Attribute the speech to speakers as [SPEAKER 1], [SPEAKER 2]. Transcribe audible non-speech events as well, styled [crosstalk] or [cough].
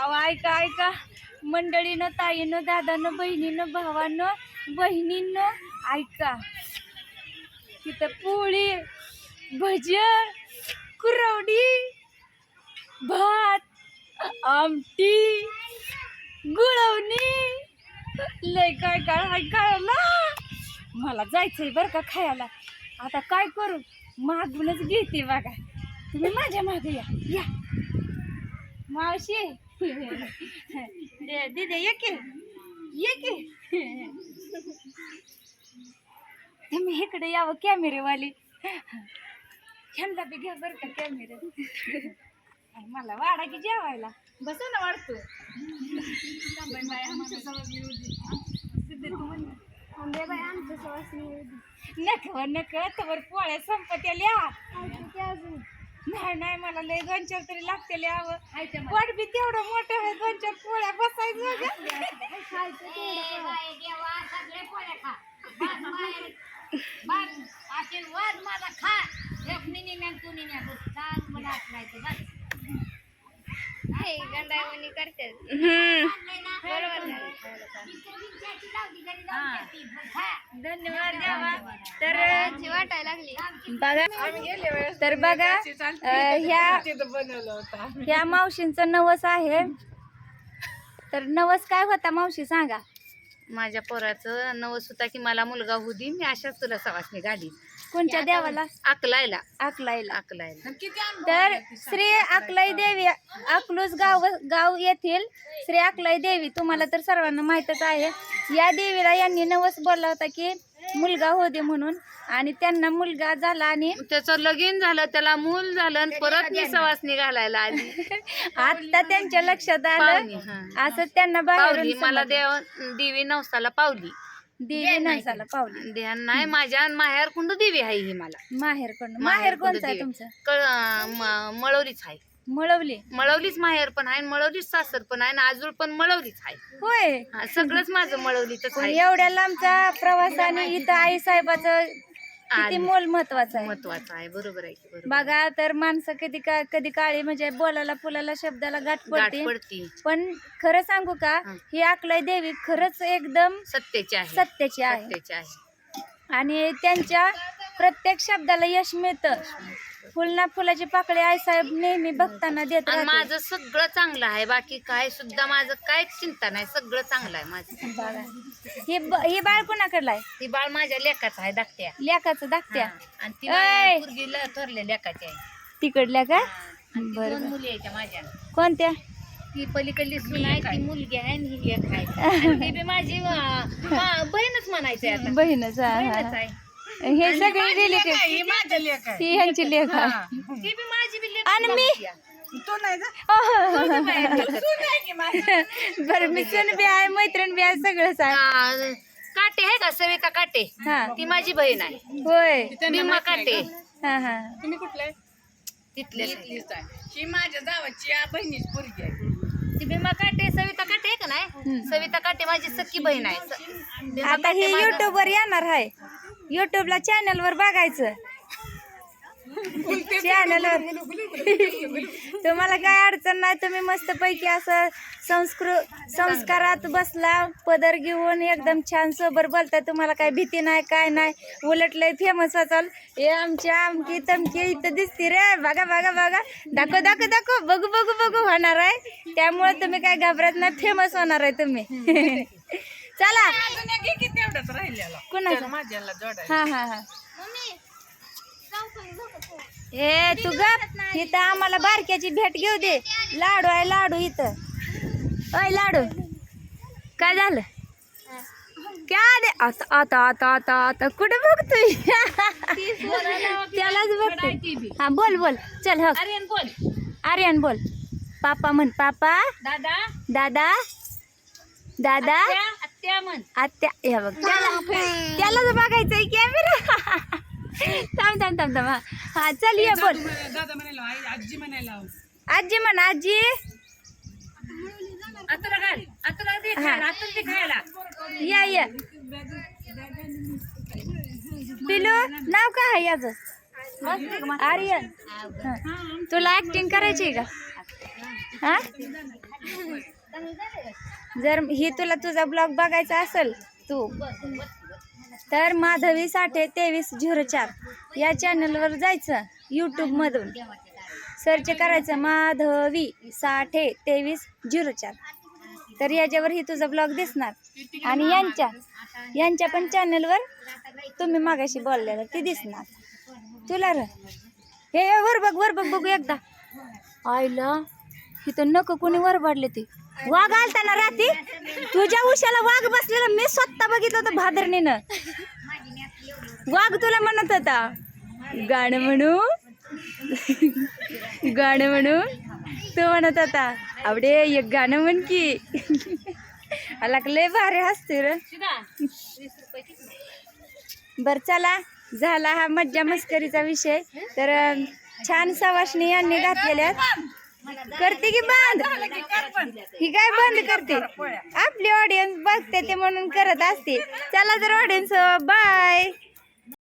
[SPEAKER 1] अहो ऐका ऐका. मंडळीनं ताईनं दादानं बहिणीनं भावानं बहिणीनं ऐका. तिथं पोळी भजन कुरवडी भात आमटी गुळवणी. लय काय काय हाय मला जायचंय बरं का खायला. आता काय करू? मागूनच घेते बघा. तुम्ही माझ्या मागे या. या. मावशी. दे दे ये की ये की. तुम्ही इकडे यावं कॅमेरेवाली ह्यांना बी घ्या बरं का कॅमेरे मला वाडा की जेवायला. बसा ना वाढतो. नक नक तवर पोळ्या संपत आल्या नाही नाही मला लय दोन चार तरी लागते यावं पोट बी तेवढं मोठं आहे दोन चार पोळ्या बसायचं
[SPEAKER 2] आशीर्वाद माझा खा. एक निन्या तू निन्या सांग मला बस.
[SPEAKER 1] धन्यवाद देवा. तर
[SPEAKER 3] वाटायला लागली.
[SPEAKER 1] बघा तर बघा अं, ह्या ह्या मावशींचं नवस आहे. तर नवस काय होता मावशी सांगा.
[SPEAKER 2] माझ्या पोराचं नवस होता की मला मुलगा होऊ दे मी अशाच तुला सवासणी गाडी
[SPEAKER 1] कोणत्या देवाला?
[SPEAKER 2] अकलायला
[SPEAKER 1] अकलाईला
[SPEAKER 2] अकलायला
[SPEAKER 1] तर श्री अकलाई देवी अकलूज गाव गाव येथील श्री अकलाई देवी तुम्हाला तर सर्वांना माहीतच आहे. या देवीला यांनी नवस बोलला होता की मुलगा होऊ दे म्हणून. आणि त्यांना मुलगा झाला आणि
[SPEAKER 2] त्याचं लगीन झालं त्याला मूल झालं आणि परत मी सवासणी घालायला आली. [laughs]
[SPEAKER 1] आता त्यांच्या लक्षात आलं.
[SPEAKER 2] हा.
[SPEAKER 1] असं त्यांना बाहेरून
[SPEAKER 2] मला. देव देवी नवसाला पावली.
[SPEAKER 1] देवी नवसाला पावली.
[SPEAKER 2] ध्यान नाही माझ्या माहेर कुंड देवी आहे ही मला.
[SPEAKER 1] माहेर कोण माहेर कोणचं आहे
[SPEAKER 2] देवी.
[SPEAKER 1] तुमचं?
[SPEAKER 2] म- मळवलीच आहे.
[SPEAKER 1] मळवली.
[SPEAKER 2] मळवलीच माहेर पण आहे मळवलीच सासर पण आहे आणि आजूळ पण मळवलीच आहे.
[SPEAKER 1] होय.
[SPEAKER 2] हा, सगळंच माझं मळवलीच
[SPEAKER 1] पण
[SPEAKER 2] आहे.
[SPEAKER 1] एवढ्या लांबचा प्रवासाने इथं आई साहेबाचं किती. मोल महत्वाचं आहे.
[SPEAKER 2] महत्वाचं आहे. बरोबर आहे की बरोबर
[SPEAKER 1] बघा तर माणसं कधी का कधी काळी म्हणजे बोलायला फुलाला शब्दाला गाठ
[SPEAKER 2] गाठ
[SPEAKER 1] पडते.
[SPEAKER 2] पडती.
[SPEAKER 1] पण खरं सांगू का
[SPEAKER 2] हं.
[SPEAKER 1] ही अकलाई देवी खरंच एकदम
[SPEAKER 2] सत्याची आहे.
[SPEAKER 1] सत्याची आहे.
[SPEAKER 2] सत्याची आहे.
[SPEAKER 1] आणि त्यांच्या प्रत्येक शब्दाला यश मिळतं. फुलना फुलाची पाकळी आई साहेब नेहमी भक्तांना देत
[SPEAKER 2] आणि
[SPEAKER 1] राहते.
[SPEAKER 2] माझं सगळं चांगलं आहे. बाकी काय सुद्धा माझं काहीच चिंता नाही. सगळं चांगलं आहे माझं.
[SPEAKER 1] बघा. हे ब- हे बाळ कोणाकडलं आहे?
[SPEAKER 2] ती बाळ माझ्या लेकाचं आहे धाकट्या.
[SPEAKER 1] लेखाचं धाकट्या?
[SPEAKER 2] आणि ती
[SPEAKER 1] ऐ!
[SPEAKER 2] थोरल्या लेकाची आहे.
[SPEAKER 1] तिकडल्या का?
[SPEAKER 2] आणि ती
[SPEAKER 1] बरं,
[SPEAKER 2] दोन
[SPEAKER 1] बरं.
[SPEAKER 2] मुली आहेत माझ्या.
[SPEAKER 1] कोणत्या?
[SPEAKER 2] ती पलीकडली सून आहे ती मुलगी आहे आणि ही लेक आहे. [laughs] आणि ती बी माझी अं, मा- बहीणच म्हणायची आहे आता.
[SPEAKER 1] बहीणच हा, हा.
[SPEAKER 2] बहीणच आहे.
[SPEAKER 1] हे सगळे ते
[SPEAKER 2] ही माझ्या लेक आहे.
[SPEAKER 1] ह्यांची लेख आहे.
[SPEAKER 2] ती बी माझी बी लेक
[SPEAKER 1] आणि मी? [laughs] [laughs] बरं मी सण बी आहे मैत्रीण बी आहे सगळंच आहे
[SPEAKER 2] आ, काटे आहे का? सविता काटे.
[SPEAKER 1] हा.
[SPEAKER 2] ती माझी बहीण आहे.
[SPEAKER 1] होय.
[SPEAKER 2] भीमा काटे.
[SPEAKER 1] हा हा.
[SPEAKER 4] तुम्ही कुठले?
[SPEAKER 2] तिथले
[SPEAKER 4] ही माझ्या जावाची या बहिणीची पोरगी आहे.
[SPEAKER 2] ती भीमा काटे सविता काटे आहे का नाही. सविता काटे माझी सख्खी बहीण आहे. स- भीमा
[SPEAKER 1] आता
[SPEAKER 2] काटे
[SPEAKER 1] हे
[SPEAKER 2] माझं-
[SPEAKER 1] युट्यूब वर येणार आहे. युट्यूबला चॅनल वर बघायचं. तुम्हाला काय अडचण नाही तुम्ही मस्त पैकी असं संस्कृत संस्कारात बसला पदर घेऊन एकदम छान सोबर बोलता तुम्हाला काय भीती नाही काय नाही उलट लय फेमस असाल हे आमच्या आमकी तमकी इथं दिसते रे बघा बघा बघा. दाखव दाखव दाखव. बघू बघू बघू होणार आहे. त्यामुळे तुम्ही काय घाबरत नाही फेमस होणार आहे तुम्ही. [laughs] चला.
[SPEAKER 4] अजून एक घे की तेवढंच राहिलेला.
[SPEAKER 1] कुणाचं?
[SPEAKER 4] माझ्याला जोडायला
[SPEAKER 1] हा हा हा. ए तू गप. इथं आम्हाला बारक्याची भेट घेऊ दे. लाडू आहे लाडू इथं. अय लाडू. काय झालं? काय दे? आता आता आता आता आता. कुठे बघतोय? त्यालाच बघतोय हा बोल बोल. चल हो
[SPEAKER 2] आर्यन बोल.
[SPEAKER 1] आर्यन बोल. पापा म्हण पापा.
[SPEAKER 2] दादा.
[SPEAKER 1] दादा. दादा.
[SPEAKER 2] त्या आत्या म्हण.
[SPEAKER 1] आत्या. हे बघ त्याला त्यालाच बघायचंय कॅमेरा थांब थांब थांब थांब. हा. हा चल ये बोल.
[SPEAKER 4] दादा म्हणायला आई आजी म्हणायला.
[SPEAKER 1] आजी म्हण आजी.
[SPEAKER 2] आता घाल आता दे खायला आता दे खायला.
[SPEAKER 1] या या. पिलू नाव काय आहे याचं? आर्यन. तुला ऍक्टिंग करायची आहे का? हा? जर ही तुला तुझा ब्लॉग बघायचा असेल तू. तर माधवी साठे तेवीस झिरो चार या चॅनलवर जायचं यूट्यूबमधून सर्च करायचं माधवी साठे तेवीस झिरो चार. तर याच्यावरही तुझा ब्लॉग दिसणार. आणि यांच्या यांच्या पण चॅनलवर तुम्ही मागाशी बोललेलं ते दिसणार. तुला र. हे वर बघ वर बघ बघू एकदा. आईला इथं नको कोणी वर वाढले ते. वाघ आलता ना राती तुझ्या उशाला वाघ बसलेला मी स्वतः बघितलं होतं भादरणीनं. वाघ तुला म्हणत होता गाणं म्हणू? गाणं म्हणू? तू म्हणत होता आवडे एक गाणं म्हण की. आला लय भारी हसते र. बर चला झाला हा मज्जा मस्करीचा विषय. तर छान सवाशणी यांनी घातलेल्या करते की बंद? ही काय बंद करते? आपली ऑडियन्स बघते ते म्हणून करत असते. चला तर ऑडियन्स बाय